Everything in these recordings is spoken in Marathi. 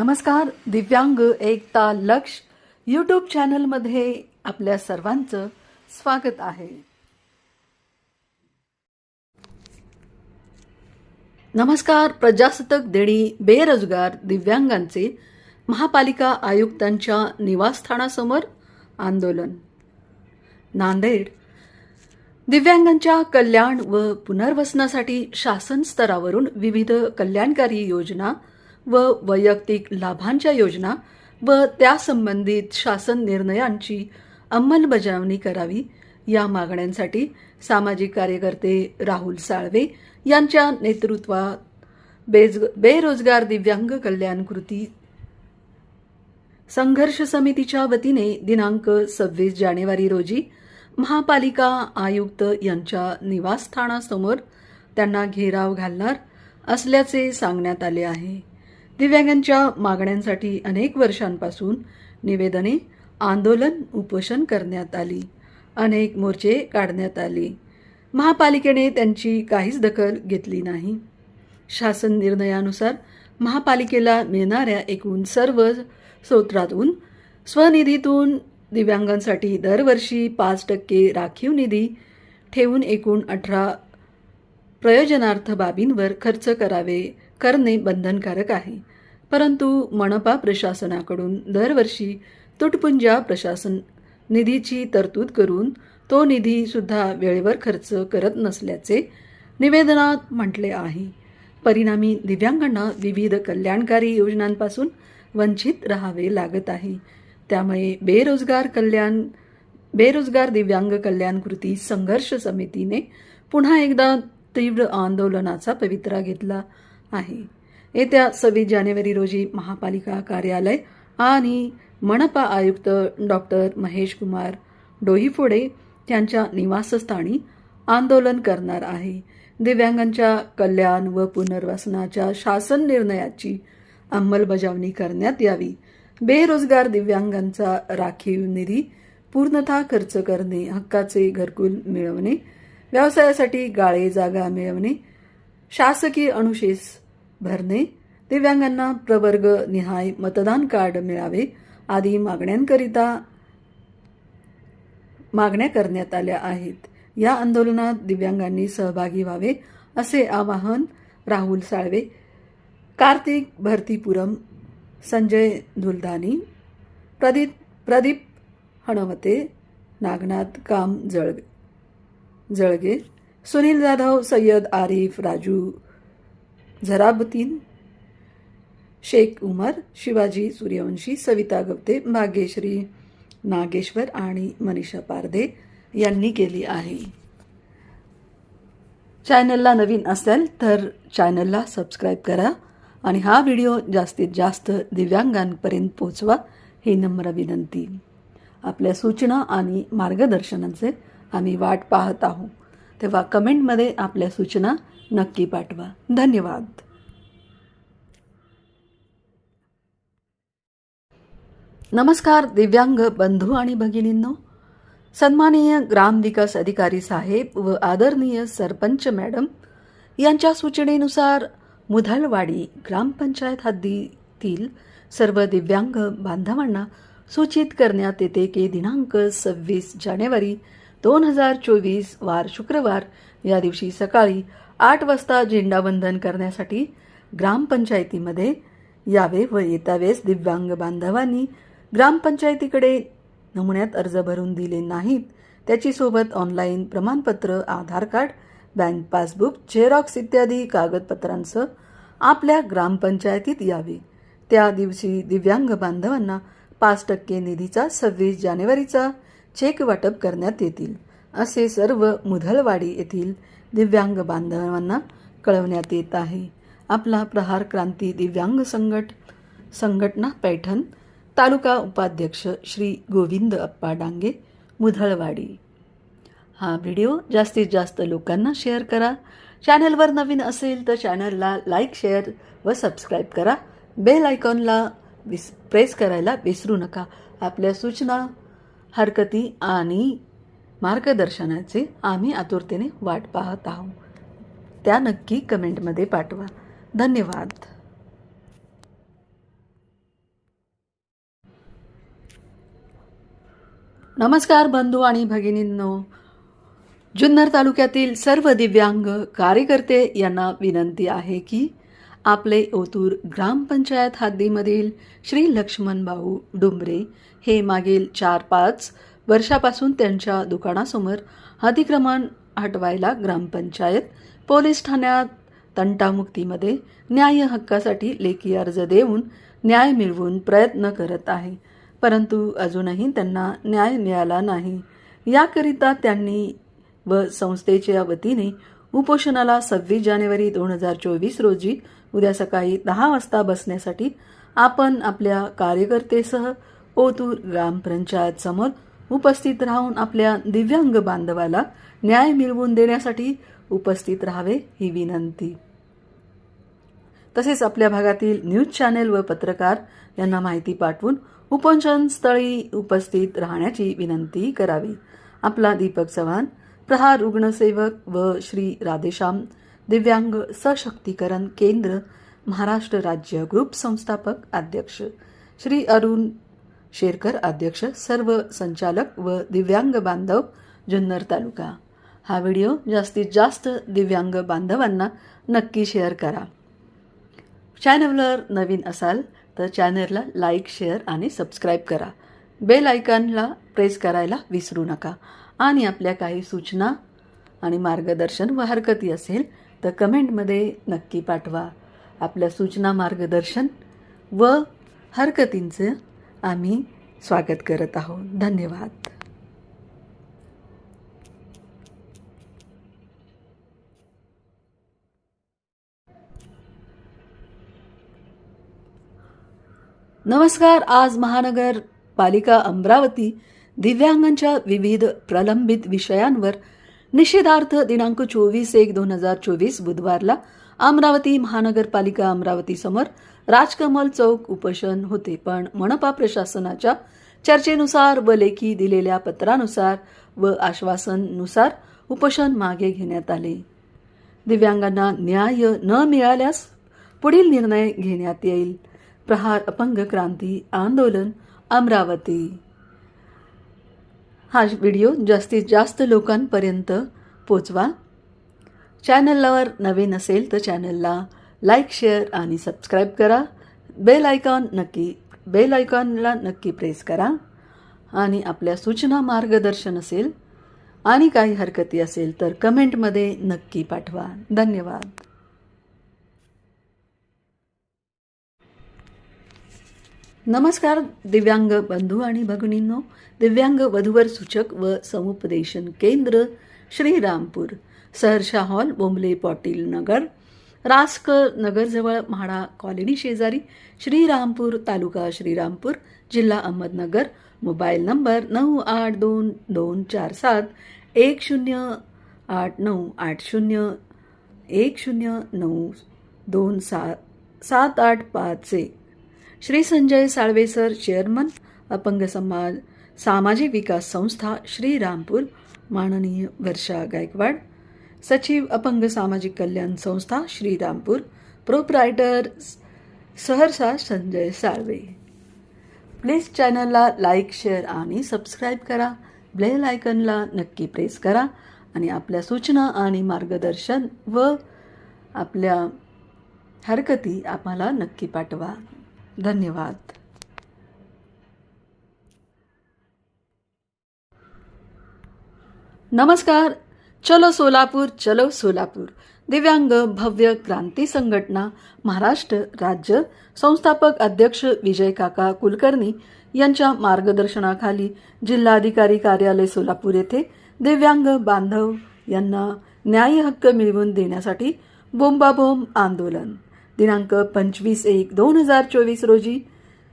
नमस्कार दिव्यांग एकता लक्ष यूट्यूब चॅनलमध्ये आपल्या सर्वांचं स्वागत आहे. नमस्कार प्रजासत्ताक देणी बेरोजगार दिव्यांगांचे महापालिका आयुक्तांच्या निवासस्थानासमोर आंदोलन. नांदेड. दिव्यांगांच्या कल्याण व पुनर्वसनासाठी शासन स्तरावरून विविध कल्याणकारी योजना व वैयक्तिक लाभांच्या योजना व त्यासंबंधित शासन निर्णयांची अंमलबजावणी करावी या मागण्यांसाठी सामाजिक कार्यकर्ते राहुल साळवे यांच्या नेतृत्वात बेज बेरोजगार दिव्यांग कल्याण कृती संघर्ष समितीच्या वतीने दिनांक सव्वीस जानेवारी रोजी महापालिका आयुक्त यांच्या निवासस्थानासमोर त्यांना घेराव घालणार असल्याचे सांगण्यात आले आहे. दिव्यांगांच्या मागण्यांसाठी अनेक वर्षांपासून निवेदने आंदोलन उपोषण करण्यात आली. अनेक मोर्चे काढण्यात आले. महापालिकेने त्यांची काहीच दखल घेतली नाही. शासन निर्णयानुसार महापालिकेला मिळणाऱ्या एकूण सर्व स्रोतातून स्वनिधीतून दिव्यांगांसाठी दरवर्षी पाच टक्के राखीव निधी ठेवून एकूण अठरा प्रयोजनार्थ बाबींवर खर्च करावे करणे बंधनकारक आहे. परंतु मनपा प्रशासनाकडून दरवर्षी तुटपुंजा प्रशासन निधीची तरतूद करून तो निधीसुद्धा वेळेवर खर्च करत नसल्याचे निवेदनात म्हटले आहे. परिणामी दिव्यांगांना विविध कल्याणकारी योजनांपासून वंचित राहावे लागत आहे. त्यामुळे बेरोजगार कल्याण बेरोजगार दिव्यांग कल्याण कृती संघर्ष समितीने पुन्हा एकदा तीव्र आंदोलनाचा पवित्रा घेतला आहे. येत्या सव्वीस जानेवारी रोजी महापालिका कार्यालय आणि मनपा आयुक्त डॉक्टर महेश कुमार डोईफोडे त्यांच्या निवासस्थानी आंदोलन करणार आहे. दिव्यांगांच्या कल्याण व पुनर्वसनाच्या शासन निर्णयाची अंमलबजावणी करण्यात यावी. बेरोजगार दिव्यांगांचा राखीव निधी पूर्णतः खर्च करणे हक्काचे घरकुल मिळवणे व्यवसायासाठी गाळे जागा मिळवणे शासकीय अनुशेष भरणे दिव्यांगांना प्रवर्ग निहाय मतदान कार्ड मिळावे. आदी मागण्यांकरिता मागण्या करण्यात आल्या आहेत. या आंदोलनात दिव्यांगांनी सहभागी व्हावे असे आवाहन राहुल साळवे कार्तिक भरतीपुरम संजय धुलदानी प्रदीप प्रदीप हणवते नागनाथ काम जळग जळगे सुनील जाधव सय्यद आरिफ राजू झराबुद्दीन शेख उमर शिवाजी सूर्यवंशी सविता गवते भाग्यश्री नागेश्वर आणि मनीषा पारदे यांनी केली आहे. चॅनलला नवीन असेल तर चॅनलला सबस्क्राईब करा आणि हा व्हिडिओ जास्तीत जास्त दिव्यांगांपर्यंत पोचवा ही नम्र विनंती. आपल्या सूचना आणि मार्गदर्शनाचे आम्ही वाट पाहत आहोत. तेव्हा कमेंटमध्ये आपल्या सूचना नक्की पाठवा. धन्यवाद. नमस्कार दिव्यांग बंधू आणि भगिनींनो. सन्माननीय ग्रामविकास अधिकारी साहेब व आदरणीय सरपंच मॅडम यांच्या सूचनेनुसार मुधलवाडी ग्रामपंचायत हद्दीतील सर्व दिव्यांग बांधवांना सूचित करण्यात येते की दिनांक सव्वीस जानेवारी दोन हजार चोवीस वार शुक्रवार या दिवशी सकाळी आठ वाजता झेंडावंदन करण्यासाठी ग्रामपंचायतीमध्ये यावे व येतावेळेस दिव्यांग बांधवांनी ग्रामपंचायतीकडे नमुन्यात अर्ज भरून दिले नाहीत. त्याची सोबत ऑनलाईन प्रमाणपत्र Aadhaar card bank passbook xerox इत्यादी कागदपत्रांसह आपल्या ग्रामपंचायतीत यावे. त्या दिवशी दिव्यांग बांधवांना पाच टक्के निधीचा सव्वीस जानेवारीचा चेक वाटप करण्यात येतील. असे सर्व मुधलवाडी येथील दिव्यांग बांधवांना कळवण्यात येत आहे. आपला प्रहार क्रांती दिव्यांग संघट संघटना पैठण तालुका उपाध्यक्ष श्री गोविंद अप्पा डांगे मुधळवाडी हा व्हिडिओ जास्तीत जास्त लोकांना शेअर करा. चॅनलवर नवीन असेल तर चॅनलला लाईक शेअर व सबस्क्राईब करा. बेल आयकॉनला विस प्रेस करायला विसरू नका. आपल्या सूचना हरकती आणि मार्गदर्शनाची आम्ही आतुरतेने वाट पाहत आहोत. त्या नक्की कमेंटमध्ये पाठवा. धन्यवाद. नमस्कार बंधू आणि भगिनींनो. जुन्नर तालुक्यातील सर्व दिव्यांग कार्यकर्ते यांना विनंती आहे की आपले ओतूर ग्रामपंचायत हद्दीमधील श्री लक्ष्मणभाऊ डुंबरे हे मागील चार पाच वर्षापासून त्यांच्या दुकानासमोर अतिक्रमण हटवायला ग्रामपंचायत पोलीस ठाण्यात तंटामुक्तीमध्ये न्याय हक्कासाठी लेखी अर्ज देऊन न्याय मिळवून प्रयत्न करत आहे. परंतु अजूनही त्यांना न्याय मिळाला नाही. याकरिता त्यांनी व संस्थेच्या वतीने उपोषणाला सव्वीस जानेवारी दोन हजार चोवीस रोजी उद्या सकाळी दहा वाजता बसण्यासाठी आपण आपल्या कार्यकर्तेसह ओतूर ग्रामपंचायत समोर उपस्थित राहून आपल्या दिव्यांग बांधवाला न्याय मिळवून देण्यासाठी उपस्थित राहावे ही विनंती. तसेच आपल्या भागातील न्यूज चॅनेल व पत्रकार यांना माहिती पाठवून उपोषण स्थळी उपस्थित राहण्याची विनंती करावी. आपला दीपक चव्हाण प्रहार रुग्णसेवक व श्री राधेश्याम दिव्यांग सशक्तीकरण केंद्र महाराष्ट्र राज्य ग्रुप संस्थापक अध्यक्ष श्री अरुण शेरकर अध्यक्ष सर्व संचालक व दिव्यांग बांधव जुन्नर तालुका. हा व्हिडिओ जास्तीत जास्त दिव्यांग बांधवांना नक्की शेअर करा. चॅनलवर नवीन असाल तर चॅनलला लाईक शेअर आणि सबस्क्राईब करा. बेल आयकॉनला प्रेस करायला विसरू नका. आणि आपल्या काही सूचना आणि मार्गदर्शन व हरकती असेल तर कमेंटमध्ये नक्की पाठवा. आपल्या सूचना मार्गदर्शन व हरकतींचं आम्ही स्वागत करत आहोत. धन्यवाद. नमस्कार. आज महानगर पालिका अमरावती दिव्यांगांच्या विविध प्रलंबित विषयांवर निषेधार्थ दिनांक चोवीस एक दोन हजार चोवीस बुधवारला अमरावती महानगरपालिका अमरावती समोर राजकमल चौक उपोषण होते. पण मनपा प्रशासनाच्या चर्चेनुसार व लेखी दिलेल्या पत्रानुसार व आश्वासननुसार उपोषण मागे घेण्यात आले. दिव्यांगांना न्याय न मिळाल्यास पुढील निर्णय घेण्यात येईल. प्रहार अपंग क्रांती आंदोलन अमरावती. हा व्हिडिओ जास्तीत जास्त लोकांपर्यंत पोचवा. चॅनलवर नवीन असेल तर चॅनलला लाईक शेअर आणि सबस्क्राईब करा. बेल आयकॉन नक्की बेल आयकॉनला नक्की प्रेस करा. आणि आपल्या सूचना मार्गदर्शन असेल आणि काही हरकती असेल तर कमेंटमध्ये नक्की पाठवा. धन्यवाद. नमस्कार दिव्यांग बंधू आणि भगिनींनो. दिव्यांग वधूवर सूचक व समुपदेशन केंद्र श्रीरामपूर. सहर्षा हॉल बोंबले पाटील नगर. रासकर नगरजवळ म्हाडा कॉलनी शेजारी श्रीरामपूर तालुका श्रीरामपूर जिल्हा अहमदनगर. मोबाईल नंबर नऊ आठ दोन दोन चार सात एक शून्य आठ नऊ आठ शून्य एक शून्य नऊ दोन सात सात आठ पाच एक श्री संजय साळवे सर चेअरमन अपंग समाज सामाजिक विकास संस्था श्रीरामपूर माननीय वर्षा गायकवाड सचिव अपंग सामाजिक कल्याण संस्था श्रीरामपूर प्रोप्रायटर सहरसा संजय साळवे. प्लीज चॅनलला लाईक शेअर आणि सबस्क्राईब करा. बेल आयकनला नक्की प्रेस करा आणि आपल्या सूचना आणि मार्गदर्शन व आपल्या हरकती आम्हाला नक्की पाठवा. धन्यवाद. नमस्कार. चलो सोलापूर चलो सोलापूर. दिव्यांग भव्य क्रांती संघटना महाराष्ट्र राज्य संस्थापक अध्यक्ष विजय काका कुलकर्णी यांच्या मार्गदर्शनाखाली जिल्हाधिकारी कार्यालय सोलापूर येथे दिव्यांग बांधव यांना न्याय हक्क मिळवून देण्यासाठी बोंबाबोंब आंदोलन. दिनांक पंचवीस एक दोन हजार चोवीस रोजी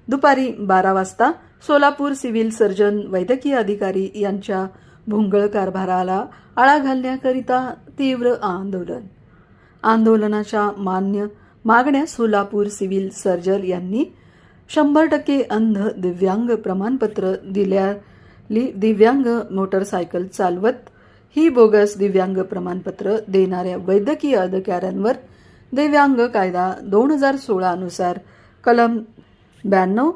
दुपारी बारा वाजता सोलापूर सिव्हिल सर्जन वैद्यकीय अधिकारी यांच्या भोंगळ कारभाराला आळा घालण्याकरिता तीव्र आंदोलन. आंदोलनाच्या मान्य मागण्या सोलापूर सिव्हिल सर्जन यांनी शंभर टक्के अंध दिव्यांग प्रमाणपत्र दिल्याली दिव्यांग मोटरसायकल चालवत ही बोगस दिव्यांग प्रमाणपत्र देणाऱ्या वैद्यकीय अधिकाऱ्यांवर दिव्यांग कायदा दोन हजार सोळानुसार कलम ब्याण्णव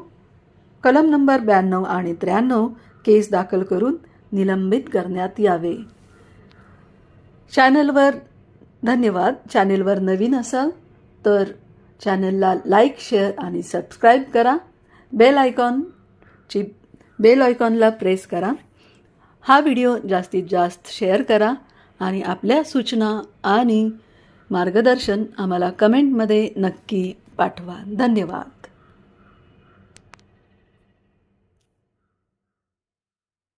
कलम नंबर ब्याण्णव आणि त्र्याण्णव केस दाखल करून निलंबित करण्यात यावे. चॅनलवर धन्यवाद. चॅनलवर नवीन असाल तर चॅनलला लाईक शेअर आणि सबस्क्राईब करा. बेल आयकॉनची बेल आयकॉनला प्रेस करा. हा व्हिडिओ जास्तीत जास्त शेअर करा आणि आपल्या सूचना आणि मार्गदर्शन आम्हाला कमेंटमध्ये नक्की पाठवा. धन्यवाद.